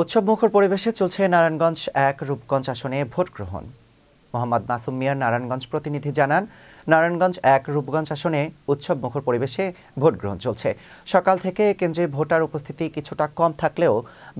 উৎসবমুখর পরিবেশে চলছে নারায়ণগঞ্জ এক, রূপগঞ্জ আসনে ভোট গ্রহণ। মোহাম্মদ মাসুম মিয়ার নারায়ণগঞ্জ প্রতিনিধি জানান, নারায়ণগঞ্জ এক, রূপগঞ্জ আসনে উৎসবমুখর পরিবেশে ভোট গ্রহণ চলছে। সকাল থেকে কেন্দ্রে ভোটার উপস্থিতি কিছুটা কম থাকলেও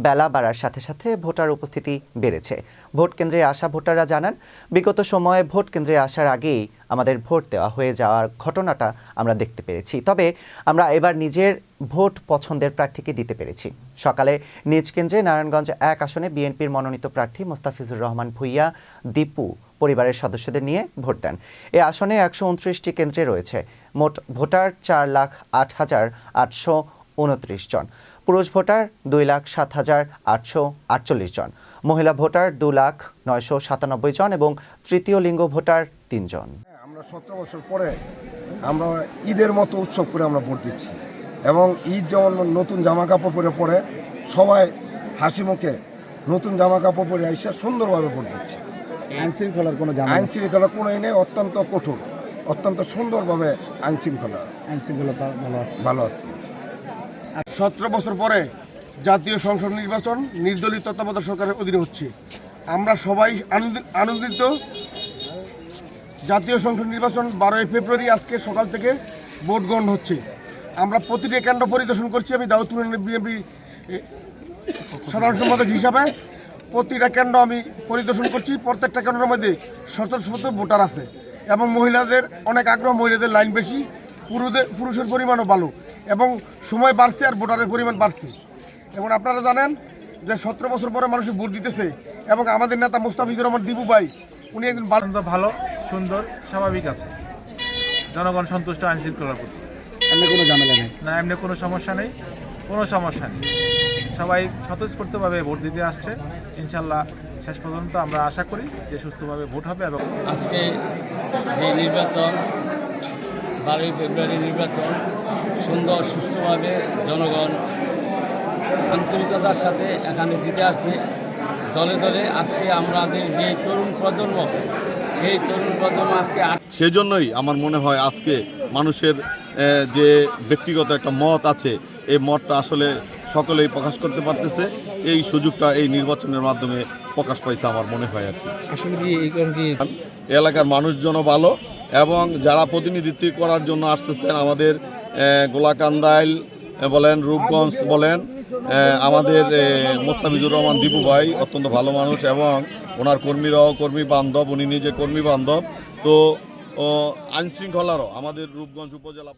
বেলা বাড়ার সাথে সাথে ভোটার উপস্থিতি বেড়েছে। ভোট কেন্দ্রে আসা ভোটাররা জানান, বিগত সময়ে ভোট কেন্দ্রে আসার আগেই আমাদের ভোট দেওয়া হয়ে যাওয়ার ঘটনাটা আমরা দেখতে পেরেছি। তবে আমরা এবার নিজের ভোট পছন্দের প্রার্থীকে দিতে পেরেছি। সকালে নিজ কেন্দ্রে নারায়ণগঞ্জ এক আসনে বিএনপির মনোনীত প্রার্থী মোস্তাফিজুর রহমান ভুইয়া, দীপু পরিবারের সদস্যদের নিয়ে ভোট দেন। এ আসনে একশো উনত্রিশটি কেন্দ্রে রয়েছে। মোট ভোটার চার লাখ আট হাজার আটশো উনত্রিশ জন। পুরুষ ভোটার দুই লাখ সাত হাজার আটশো আটচল্লিশ জন। মহিলা ভোটার দু লাখ নয়শো সাতানব্বই জন এবং তৃতীয় লিঙ্গ ভোটার তিনজন আমরা সতেরো বছর পরে আমরা ঈদের মতো উৎসব করে আমরা ভোট দিচ্ছি। এবং ঈদ যেমন নতুন জামা কাপড় পরে পরে সবাই হাসি মুখে নতুন জামা কাপড় পরে এসে সুন্দরভাবে ভোট দিচ্ছে। আইন শৃঙ্খলার কোনো আইন শৃঙ্খলা কোনো নেই অত্যন্ত কঠোর অত্যন্ত সুন্দরভাবে আইন শৃঙ্খলা। আইন শৃঙ্খলা ভালো আছে। ভালো আছে সতেরো বছর পরে জাতীয় সংসদ নির্বাচন নির্দলীয় তত্ত্বাবধায়ক সরকারের অধীনে হচ্ছে। আমরা সবাই আনন্দি- আনন্দিত। জাতীয় সংসদ নির্বাচন বারোই ফেব্রুয়ারি আজকে সকাল থেকে ভোট গ্রহণ হচ্ছে। আমরা প্রতিটি কেন্দ্র পরিদর্শন করছি, আমি দাউদপুর বিএনপি সাধারণ সম্পাদক হিসাবে প্রতিটা কেন্দ্র আমি পরিদর্শন করছি, প্রত্যেকটা কেন্দ্রের মধ্যে স্বতঃস্ফূর্ত ভোটার আছে এবং মহিলাদের, অনেক আগ্রহ মহিলাদের লাইন বেশি পুরুষদের পুরুষের পরিমাণও ভালো এবং সময় বাড়ছে আর ভোটারের পরিমাণ বাড়ছে। এবং আপনারা জানেন যে সতেরো বছর পরে মানুষ ভোট দিতেছে এবং আমাদের নেতা মুস্তাফিজুর রহমান দিবু ভাই, উনি একজন ভালো সুন্দর, স্বাভাবিক আছে। জনগণ সন্তুষ্ট আইন শৃঙ্খলার প্রতি। এমনি কোনো ঝামেলা নেই। না এমনি কোনো সমস্যা নেই। কোনো সমস্যা নেই। সবাই স্বতঃস্ফূর্তভাবে ভোট দিতে আসছে। ইনশাল্লাহ শেষ পর্যন্ত আমরা আশা করি যে সুস্থভাবে ভোট হবে এবং আজকে যে নির্বাচন বারোই ফেব্রুয়ারি নির্বাচন সুন্দর সুষ্ঠুভাবে জনগণ আন্তরিকতার সাথে এখানে দিতে আসছে। দলে দলে আজকে আমাদের যে তরুণ প্রজন্ম সেই তরুণ প্রজন্ম আজকে আট সেই জন্যই আমার মনে হয় আজকে মানুষের যে ব্যক্তিগত একটা মত আছে এই মতটা আসলে সকলেই প্রকাশ করতে পারতেছে। এই সুযোগটা এই নির্বাচনের মাধ্যমে প্রকাশ পাইছে আমার মনে হয় আর কি। আসলে কি এই কারণ কি এলাকার মানুষজনও ভালো এবং যারা প্রতিনিধিত্ব করার জন্য আসতেছেন আমাদের গোলাকান্দাইল বলেন রূপগঞ্জ বলেন আমাদের মোস্তাফিজুর রহমান দীপু ভাই অত্যন্ত ভালো মানুষ এবং ওনার কর্মীরাও কর্মী বান্ধব উনি নিজে কর্মী বান্ধব তো আইন শৃঙ্খলারও আমাদের রূপগঞ্জ উপজেলা